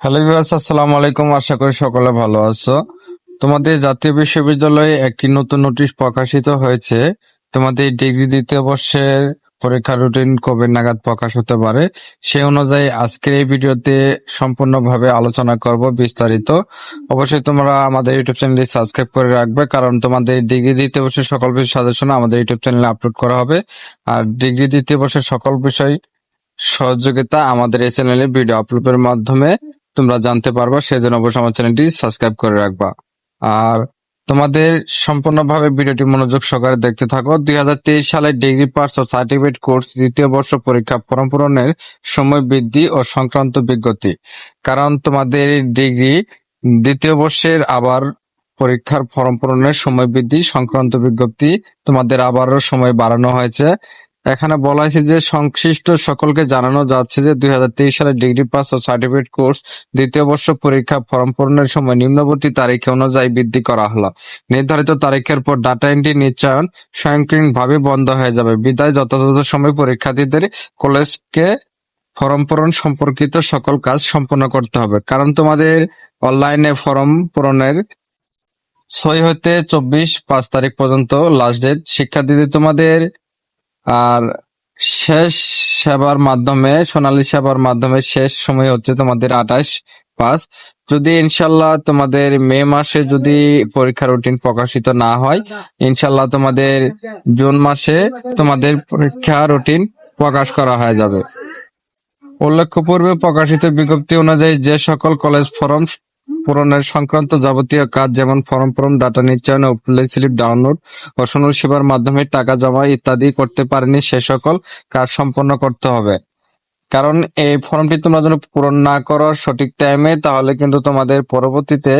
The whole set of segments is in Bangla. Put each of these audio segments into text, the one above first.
হ্যালো ভিউয়ার্স, আসসালামু আলাইকুম। আশা করি সকলে ভালো আছো। তোমাদের জাতীয় বিশ্ববিদ্যালয়ে একটি নতুন নোটিশ প্রকাশিত হয়েছে। তোমাদের ডিগ্রি দ্বিতীয় বর্ষের পরীক্ষা রুটিন কবে নাগাদ প্রকাশ হতে পারে, সেই অনুযায়ী আজকের এই ভিডিওতে সম্পূর্ণভাবে আলোচনা করব বিস্তারিত। অবশ্যই তোমরা আমাদের ইউটিউব চ্যানেলটি সাবস্ক্রাইব করে রাখবে, কারণ তোমাদের ডিগ্রি দ্বিতীয় বর্ষের সকল বিষয় সাজেশন আমাদের ইউটিউব চ্যানেলে আপলোড করা হবে। আর ডিগ্রি দ্বিতীয় বর্ষের সকল বিষয় সহযোগিতা আমাদের এই চ্যানেলে ভিডিও আপলোডের মাধ্যমে তোমরা জানতে পারবা, সেজন্য অবশ্যই আমার চ্যানেলটি সাবস্ক্রাইব করে রাখবা। আর তোমাদের সম্পূর্ণভাবে ভিডিওটি মনোযোগ সহকারে দেখতে থাকো। দুই হাজার তেইশ সালে ডিগ্রি পাস ও সার্টিফিকেট কোর্স দ্বিতীয় বর্ষ পরীক্ষা ফর্ম পূরণের সময় বৃদ্ধি ও সংক্রান্ত বিজ্ঞপ্তি। কারণ তোমাদের ডিগ্রি দ্বিতীয় বর্ষের আবার পরীক্ষার ফর্ম পূরণের সময় বৃদ্ধি, সংক্রান্ত বিজ্ঞপ্তি তোমাদের আবারও সময় বাড়ানো হয়েছে। এখানে বলা হয়েছে যে সংশ্লিষ্ট সকলকে জানানো যাচ্ছে যে দুই সালে ডিগ্রি পাস ও সার্টিফিকেট কোর্স দ্বিতীয় বর্ষ পরীক্ষা ফর্ম পূরণের সময় নিম্নবর্তী তারিখে অনুযায়ী বৃদ্ধি করা হলো। নির্ধারিত তারিখের পর ডাটা এন্ট্রি নিশ্চয়ন স্বয়ংক্রিয়ভাবে বন্ধ হয়ে যাবে। বিদায় যথাযথ সময় পরীক্ষার্থীদের কলেজকে ফর্ম পূরণ সম্পর্কিত সকল কাজ সম্পন্ন করতে হবে। কারণ তোমাদের অনলাইনে ফর্ম পূরণের ছয় হতে চব্বিশ পাঁচ তারিখ পর্যন্ত লাস্ট ডেট শিক্ষার্থীদের তোমাদের আর শেষ সেবার মাধ্যমে, সোনালী সেবার মাধ্যমে শেষ সময় হচ্ছে তোমাদের আঠাশ পাঁচ যদি ইনশাল্লাহ তোমাদের মে মাসে যদি পরীক্ষা রুটিন প্রকাশিত না হয় ইনশাল্লাহ তোমাদের জুন মাসে তোমাদের পরীক্ষা রুটিন প্রকাশ করা হয়ে যাবে। উল্লেখ্য পূর্বে প্রকাশিত বিজ্ঞপ্তি অনুযায়ী যে সকল কলেজ ফর্ম পূরণের সংক্রান্ত যাবতীয় কাজ যেমন ফর্ম পূরণ ডাটা নিশ্চয়ন প্লে স্লিপ ডাউনলোড ও সেবার মাধ্যমে টাকা জমা ইত্যাদি করতে পারেনি সে সকল কাজ সম্পন্ন করতে হবে। কারণ এই ফর্মটি তোমরা যদি পূরণ না করো সঠিক টাইমে তাহলে কিন্তু তোমাদের পরবর্তীতে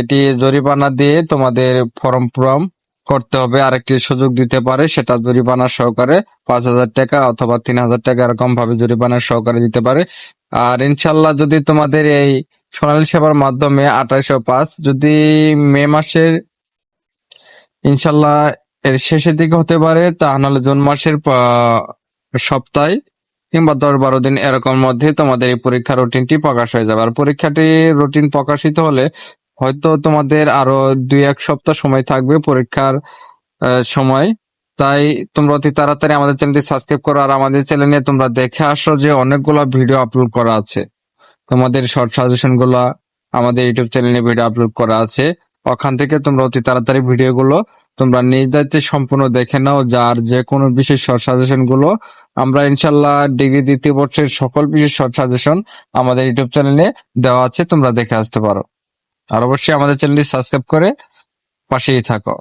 এটি জরিমানা দিয়ে তোমাদের ফর্ম পূরণ করতে হবে। আরেকটি সুযোগ দিতে পারে, সেটা জরিমানা সহকারে পাঁচ হাজার টাকা অথবা তিন হাজার টাকা এরকম ভাবে জরিমানা সহকারে দিতে পারে। আর ইনশাল্লাহ যদি তোমাদের এই সোনালী সেবার মাধ্যমে আঠাশশো পাঁচ, যদি মে মাসের, ইনশাল্লাহ এর শেষের দিকে হতে পারে, তা নাহলে জুন মাসের সপ্তাহে কিংবা দশ বারো দিন এরকম মধ্যে তোমাদের এই পরীক্ষা রুটিনটি প্রকাশ হয়ে যাবে। আর পরীক্ষাটি রুটিন প্রকাশিত হলে হয়তো তোমাদের আরও দুই এক সপ্তাহ সময় থাকবে পরীক্ষার সময়। তাই তোমরা অতি তাড়াতাড়ি আমাদের চ্যানেলটি সাবস্ক্রাইব করো আর আমাদের চ্যানেল চ্যানেলে তোমরা দেখে আসো যে অনেকগুলো ভিডিও আপলোড করা আছে। তোমাদের শর্ট সাজেশনগুলা আমাদের ইউটিউব চ্যানেলে ভিডিও আপলোড করা আছে। ওখান থেকে তোমরা অতি তাড়াতাড়ি ভিডিও গুলো তোমরা নিজ দায়িত্বে সম্পূর্ণ দেখে নাও, যার যে কোনো বিশেষ শর্ট সাজেশনগুলো আমরা ইনশাল্লাহ ডিগ্রি দ্বিতীয় বর্ষের সকল বিশেষ শর্ট সাজেশন আমাদের ইউটিউব চ্যানেলে দেওয়া আছে, তোমরা দেখে আসতে পারো। আর অবশ্যই আমাদের চ্যানেলটি সাবস্ক্রাইব করে পাশেই থাকো।